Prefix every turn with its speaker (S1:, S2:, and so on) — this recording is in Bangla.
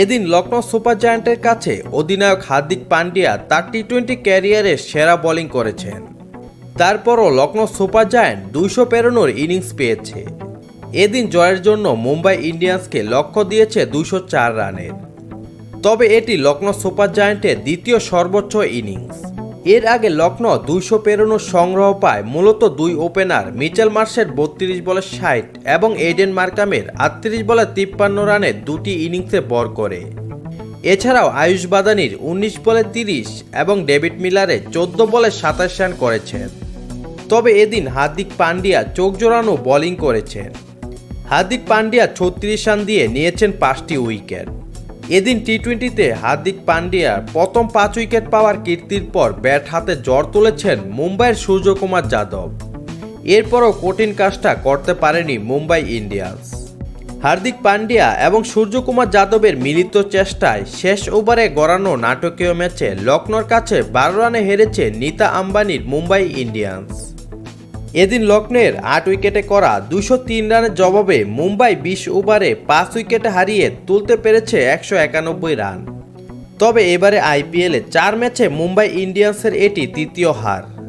S1: এদিন লখনৌ সুপার জায়ান্টের কাছে অধিনায়ক হার্দিক পান্ডিয়া তার টি টোয়েন্টি ক্যারিয়ারে সেরা বোলিং করেছেন। তারপরও লখনৌ সুপার জায়ান্ট দুইশো পেরোনোর ইনিংস পেয়েছে। এদিন জয়ের জন্য মুম্বাই ইন্ডিয়ান্সকে লক্ষ্য দিয়েছে দুশো চার রানের। তবে এটি লখনৌ সুপার জায়ান্টের দ্বিতীয় সর্বোচ্চ ইনিংস। এর আগে লখনৌ দুইশো পেরোনোর সংগ্রহ পায় মূলত দুই ওপেনার মিচেল মার্শের বত্রিশ বলে ষাট এবং এইডেন মার্কামের আটত্রিশ বলে তিপ্পান্ন রানের দুটি ইনিংসে বর করে। এছাড়াও আয়ুষ বাদানির উনিশ বলে তিরিশ এবং ডেভিড মিলারে চোদ্দ বলে সাতাশ রান করেছেন। তবে এদিন হার্দিক পান্ডিয়া চোখ জোড়ানো বোলিং করেছেন। হার্দিক পান্ডিয়া ছত্রিশ রান দিয়ে নিয়েছেন পাঁচটি উইকেট। এদিন টি টোয়েন্টিতে হার্দিক পান্ডিয়ার প্রথম পাঁচ উইকেট পাওয়ার কীর্তির পর ব্যাট হাতে জ্বর তুলেছেন মুম্বাইয়ের সূর্যকুমার যাদব। এরপরও কঠিন কাজটা করতে পারেনি মুম্বাই ইন্ডিয়ান্স। হার্দিক পান্ডিয়া এবং সূর্যকুমার যাদবের মিলিত চেষ্টায় শেষ ওভারে গড়ানো নাটকীয় ম্যাচে লখনৌর কাছে বারো রানে হেরেছে নিতা আম্বানির মুম্বাই ইন্ডিয়ান্স। এদিন লক্ষ্ণের আট উইকেটে করা দুশো তিন রানের জবাবে মুম্বাই বিশ ওভারে পাঁচ উইকেটে হারিয়ে তুলতে পেরেছে একশো একানব্বই রান। তবে এবারে আইপিএলে চার ম্যাচে মুম্বাই ইন্ডিয়ান্সের এটি তৃতীয় হার।